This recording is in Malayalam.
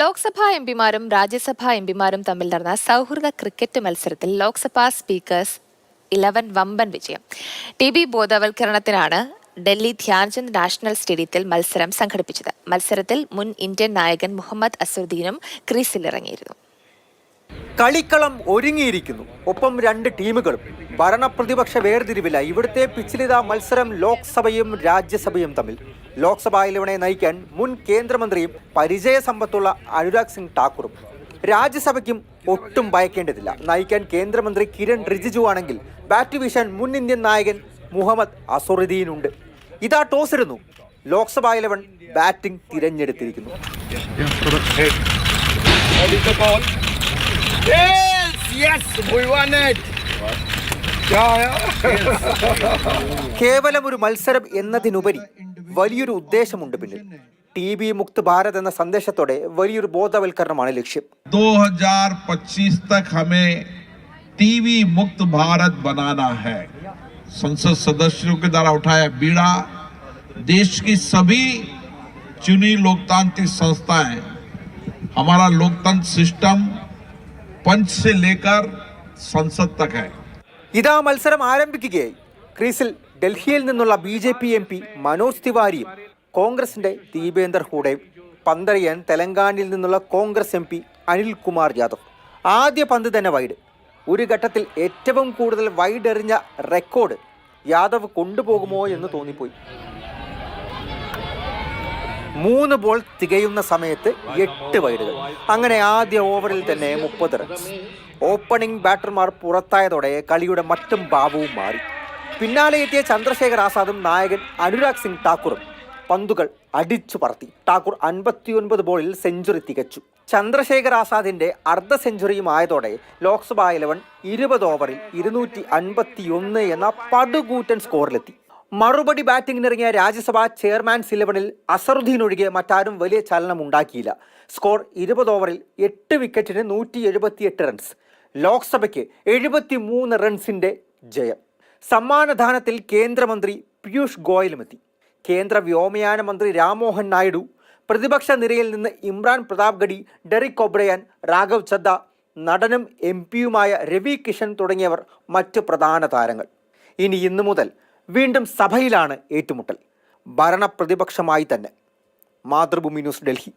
ലോക്സഭാ എംപിമാരും രാജ്യസഭാ എംപിമാരും തമ്മിൽ നടന്ന സൗഹൃദ ക്രിക്കറ്റ് മത്സരത്തിൽ ലോക്സഭാ സ്പീക്കേഴ്സ് ഇലവൻ വമ്പൻ വിജയം. ടി ബി ബോധവൽക്കരണത്തിനാണ് ഡൽഹി ധ്യാൻചന്ദ് നാഷണൽ സ്റ്റേഡിയത്തിൽ മത്സരം സംഘടിപ്പിച്ചത്. മത്സരത്തിൽ മുൻ ഇന്ത്യൻ നായകൻ മുഹമ്മദ് അസുദ്ദീനും ക്രീസിലിറങ്ങിയിരുന്നു. കളിക്കളം ഒരുങ്ങിയിരിക്കുന്നു. ഒപ്പം രണ്ട് ടീമുകളും ഭരണപ്രതിപക്ഷ വേർതിരിവില്ല. ഇവിടുത്തെ പിച്ചിലിത മത്സരം ലോക്സഭയും രാജ്യസഭയും തമ്മിൽ. ലോക്സഭാ ഇലവനെ നയിക്കാൻ മുൻ കേന്ദ്രമന്ത്രിയും പരിചയസമ്പത്തുള്ള അനുരാഗ് സിംഗ് ഠാക്കൂറും. രാജ്യസഭയ്ക്കും ഒട്ടും ഭയക്കേണ്ടതില്ല. നയിക്കാൻ കേന്ദ്രമന്ത്രി കിരൺ റിജിജു ആണെങ്കിൽ ബാറ്റ് വീശാൻ മുൻ ഇന്ത്യൻ നായകൻ മുഹമ്മദ് അസുറുദ്ദീനുണ്ട്. ഇതാ ടോസ് ഇരുന്നു ലോക്സഭാ ഇലവൻ ബാറ്റിംഗ് തിരഞ്ഞെടുത്തിരിക്കുന്നു. Yes, yes, we won it. Yeah, yeah. കേവലം ഒരു മത്സരം എന്നതിനുപരി വലിയൊരു ഉദ്ദേശമുണ്ട് പിന്നിൽ ടി ബി മുക്ത് ഭാരത് എന്ന സന്ദേശത്തോടെ വലിയൊരു ബോധവൽക്കരണമാണ് ലക്ഷ്യം 2025 तक हमें टीवी मुक्त भारत बनाना है संसद सदस्यों के द्वारा उठाया बीड़ा देश की सभी चुनी लोकतांत्रिक संस्थाएं हमारा लोकतंत्र सिस्टम पंच से लेकर संसद तक है ഇതാ മത്സരം ആരംഭിക്കുകയായി ക്രീസിൽ ഡൽഹിയിൽ നിന്നുള്ള B J P M P Manoj തിവാരിയും കോൺഗ്രസിന്റെ ദീപേന്ദർ ഹൂഡയും പന്തറിയാൻ തെലങ്കാനയിൽ നിന്നുള്ള Congress M P Anil Kumar Yadav ആദ്യ പന്ത് തന്നെ വൈഡ് ഒരു ഘട്ടത്തിൽ ഏറ്റവും കൂടുതൽ വൈഡ് എറിഞ്ഞ റെക്കോർഡ് യാദവ് കൊണ്ടുപോകുമോ എന്ന് തോന്നിപ്പോയി മൂന്ന് ബോൾ തികയുന്ന സമയത്ത് എട്ട് വൈഡുകൾ. അങ്ങനെ ആദ്യ ഓവറിൽ തന്നെ മുപ്പത് റൺസ്. ഓപ്പണിംഗ് ബാറ്റർമാർ പുറത്തായതോടെ കളിയുടെ മറ്റും ഭാവവും മാറി. പിന്നാലെ എത്തിയ ചന്ദ്രശേഖർ ആസാദും നായകൻ അനുരാഗ് സിംഗ് ഠാക്കൂറും പന്തുകൾ അടിച്ചു പറത്തി. ഠാക്കൂർ അൻപത്തിയൊൻപത് ബോളിൽ സെഞ്ചുറി തികച്ചു. ചന്ദ്രശേഖർ ആസാദിന്റെ അർദ്ധ സെഞ്ചുറിയും ആയതോടെ ലോക്സഭ ഇലവൻ ഇരുപത് ഓവറിൽ ഇരുന്നൂറ്റി അൻപത്തിയൊന്ന് എന്ന പടുകൂറ്റൻ സ്കോറിലെത്തി. മറുപടി ബാറ്റിംഗിനിറങ്ങിയ രാജ്യസഭാ ചെയർമാൻ ഇലവനിൽ അസറുദ്ദീൻ ഒഴികെ മറ്റാരും വലിയ ചലനം ഉണ്ടാക്കിയില്ല. സ്കോർ ഇരുപത് ഓവറിൽ എട്ട് വിക്കറ്റിന് നൂറ്റി എഴുപത്തിയെട്ട് റൺസ്. ലോക്സഭയ്ക്ക് എഴുപത്തി മൂന്ന് റൺസിന്റെ ജയം. സമ്മാനദാനത്തിൽ കേന്ദ്രമന്ത്രി പീയൂഷ് ഗോയലുമെത്തി. കേന്ദ്ര വ്യോമയാന മന്ത്രി രാംമോഹൻ നായിഡു പ്രതിപക്ഷ നിരയിൽ നിന്ന് Imran Pratapgarhi Derek O'Brien Raghav Chadha നടനും എം പിയുമായ രവി കിഷൻ തുടങ്ങിയവർ മറ്റ് പ്രധാന താരങ്ങൾ. ഇനി ഇന്നു മുതൽ വീണ്ടും സഭയിലാണ് ഏറ്റുമുട്ടൽ. ഭരണപ്രതിപക്ഷമായി തന്നെ. മാതൃഭൂമി ന്യൂസ് ഡൽഹി.